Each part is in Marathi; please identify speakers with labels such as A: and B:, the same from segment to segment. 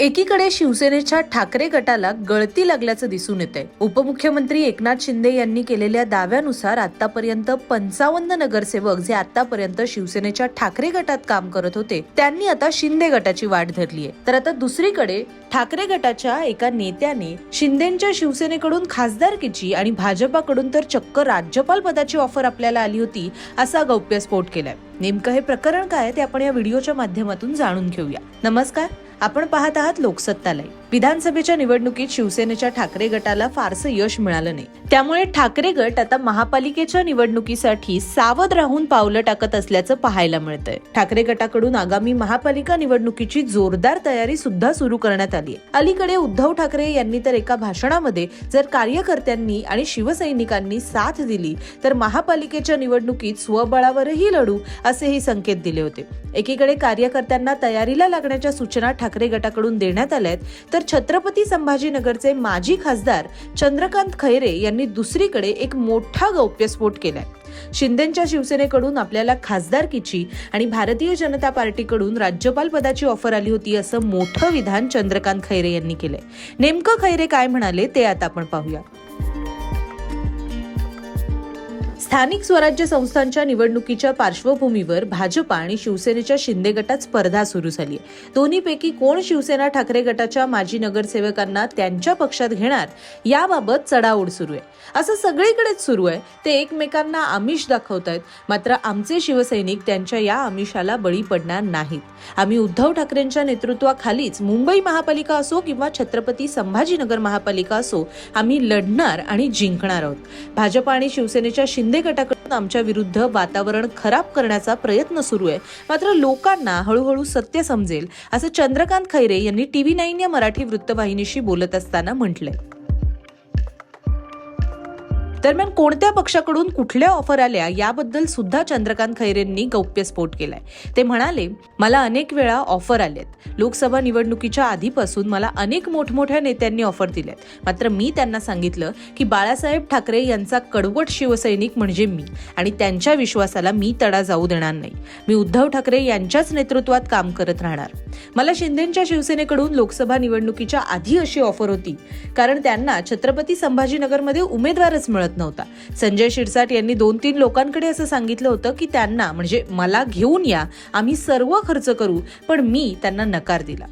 A: एकीकडे शिवसेनेच्या ठाकरे गटाला गळती लागल्याचं दिसून येत आहे उपमुख्यमंत्री एकनाथ शिंदे यांनी केलेल्या दाव्यानुसार आतापर्यंत पंचावन्न नगरसेवक जे आतापर्यंत शिवसेनेच्या ठाकरे गटात काम करत होते त्यांनी आता शिंदे गटाची वाट धरली आहे. तर आता दुसरीकडे ठाकरे गटाच्या एका नेत्याने शिंदेच्या शिवसेनेकडून खासदारकीची आणि भाजपाकडून तर चक्क राज्यपाल पदाची ऑफर आपल्याला आली होती असा गौप्यस्फोट केलाय. नेमकं हे प्रकरण काय ते आपण या व्हिडिओच्या माध्यमातून जाणून घेऊया. नमस्कार. आपण पाहत आहात लोकसत्तालय. विधानसभेच्या निवडणुकीत शिवसेनेच्या ठाकरे गटाला फारसं यश मिळालं नाही. त्यामुळे ठाकरे गट आता महापालिकेच्या निवडणुकीसाठी सावध राहून पावलं टाकत असल्याचं पाहायला मिळतंय. ठाकरे गटाकडून आगामी महापालिका निवडणुकीची जोरदार तयारी सुद्धा सुरू करण्यात आली अलीकडे उद्धव ठाकरे यांनी तर एका भाषणामध्ये जर कार्यकर्त्यांनी आणि शिवसैनिकांनी साथ दिली तर महापालिकेच्या निवडणुकीत स्वबळावरही लढू असेही संकेत दिले होते. एकीकडे कार्यकर्त्यांना तयारीला लागण्याच्या सूचना ठाकरे गटाकडून देण्यात आल्या आहेत तर छत्रपती संभाजीनगरचे माजी खासदार चंद्रकांत खैरे यांनी दुसरीकडे एक मोठा गौप्यस्फोट केलाय. शिंदेच्या शिवसेनेकडून आपल्याला खासदारकीची आणि भारतीय जनता पार्टीकडून राज्यपाल पदाची ऑफर आली होती असं मोठं विधान चंद्रकांत खैरे यांनी केलंय. नेमकं खैरे काय म्हणाले ते आता आपण पाहूया. स्थानिक स्वराज्य संस्थांच्या निवडणुकीच्या पार्श्वभूमीवर भाजपा आणि शिवसेनेच्या शिंदे गटात स्पर्धा सुरू झाली आहे. दोन्हीपैकी कोण शिवसेना ठाकरे गटाच्या माजी नगरसेवकांना त्यांच्या पक्षात घेणार याबाबत चढाओढ सुरू आहे. असं सगळीकडेच सुरू आहे. ते एकमेकांना आमिष दाखवत आहेत मात्र आमचे शिवसैनिक त्यांच्या या आमिषाला बळी पडणार नाहीत. आम्ही उद्धव ठाकरेंच्या नेतृत्वाखालीच मुंबई महापालिका असो किंवा छत्रपती संभाजीनगर महापालिका असो आम्ही लढणार आणि जिंकणार आहोत. भाजपा आणि शिवसेनेच्या शिंदे गटाकडून आमच्या विरुद्ध वातावरण खराब करण्याचा प्रयत्न सुरू आहे. मात्र लोकांना हळूहळू सत्य समजेल असं चंद्रकांत खैरे यांनी टीव्ही नाईन या मराठी वृत्तवाहिनीशी बोलत असताना म्हटलंय. दरम्यान कोणत्या पक्षाकडून कुठल्या ऑफर आल्या याबद्दल सुद्धा चंद्रकांत खैरेंनी गौप्यस्फोट केलाय. ते म्हणाले मला अनेक वेळा ऑफर आलेत. लोकसभा निवडणुकीच्या आधीपासून मला अनेक मोठमोठ्या नेत्यांनी ऑफर दिल्यात. मात्र मी त्यांना सांगितलं की बाळासाहेब ठाकरे यांचा कडवट शिवसैनिक म्हणजे मी आणि त्यांच्या विश्वासाला मी तडा जाऊ देणार नाही. मी उद्धव ठाकरे यांच्याच नेतृत्वात काम करत राहणार. मला शिंदेच्या शिवसेनेकडून लोकसभा निवडणुकीच्या आधी अशी ऑफर होती. कारण त्यांना छत्रपती संभाजीनगरमध्ये उमेदवारच मिळत नव्हता. संजय शिरसाट यांनी दोन तीन लोकांकडे असं सांगितलं होतं की त्यांना म्हणजे मला घेऊन या आम्ही सर्व खर्च करू पण मी त्यांना नकार दिला.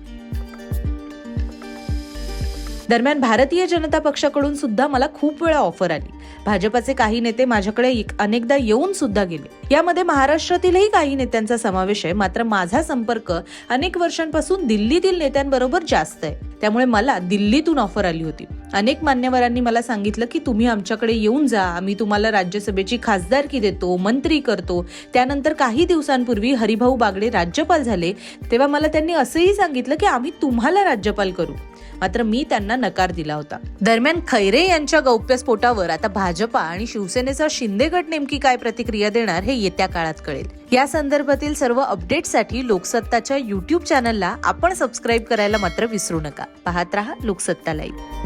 A: दरम्यान भारतीय जनता पक्षाकडून सुद्धा मला खूप वेळा ऑफर आली. भाजपाचे काही नेते माझ्याकडे एक- अनेकदा येऊन सुद्धा गेले. यामध्ये महाराष्ट्रातीलही काही नेत्यांचा समावेश आहे मात्र माझा संपर्क अनेक वर्षांपासून दिल्लीतील नेत्यांबरोबर जास्त आहे. त्यामुळे मला दिल्लीतून ऑफर आली होती. अनेक मान्यवरांनी मला सांगितलं की तुम्ही आमच्याकडे येऊन जा. आम्ही तुम्हाला राज्यसभेची खासदारकी देतो मंत्री करतो. त्यानंतर काही दिवसांपूर्वी हरिभाऊ बागडे राज्यपाल झाले. तेव्हा मला त्यांनी असंही सांगितलं की आम्ही तुम्हाला राज्यपाल करू. मात्र मी त्यांना नकार दिला होता. दरम्यान खैरे यांच्या गौप्यस्फोटावर आता भाजपा आणि शिवसेनेचा शिंदे गट नेमकी काय प्रतिक्रिया देणार हे येत्या काळात कळेल. या संदर्भातील सर्व अपडेटसाठी लोकसत्ताच्या युट्यूब चॅनलला आपण सबस्क्राईब करायला मात्र विसरू नका. पाहत रहा लोकसत्ता लाईव्ह